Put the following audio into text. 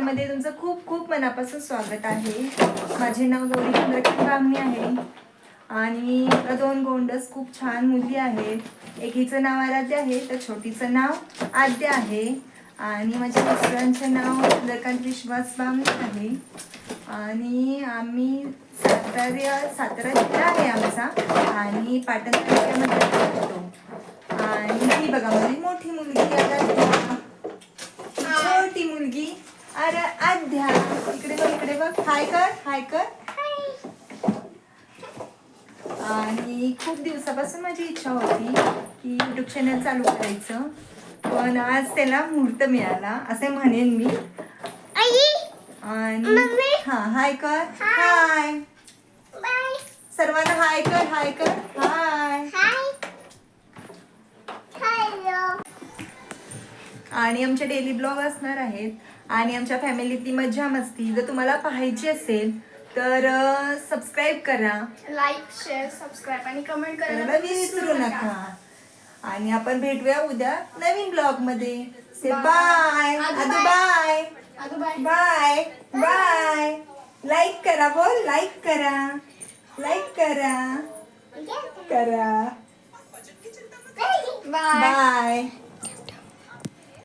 मध्ये तुमचं खूप खूप मनापासून स्वागत आहे. माझे नाव गौरी चंद्रकांत बामणी आहे. आणि दोन गोंडस खूप छान मुली आहेत. एकीचं नाव आराध्य आहे तर छोटीचं नाव आद्य आहे. आणि माझ्या मिस्टरांचं नाव चंद्रकांत विश्वास बामणी आहे. आणि आम्ही सातारा सातारा जिल्हा आहे आमचा. आणि पाटण तालुक्यामध्ये राहतो. आणि ही बघा माझी मोठी मुलगी आता छोटी मुलगी इकडे बघ इकडे बघ. हाय कर हाय कर. आणि खूप दिवसापासून माझी इच्छा होती की युट्यूब चॅनल चालू करायचं. पण आज त्याला मुहूर्त मिळाला असे म्हणेन मी. आणि. हा हाय कर. हाय. सर्वांना हाय कर हाय कर हाय आणि आमचे डेली ब्लॉग असणार आहेत. आणि आमच्या फॅमिलीतली मज्जा मस्ती. जर तुम्हाला पाहायची असेल तर सबस्क्राईब करा. लाईक शेअर सबस्क्राईब आणि कमेंट करायला विसरू नका. आणि आपण भेटूया उद्या नवीन ब्लॉगमध्ये. Bye आदू. Bye bye bye bye like करा बोल. लाईक करा. लाईक करा. करा. Bye bye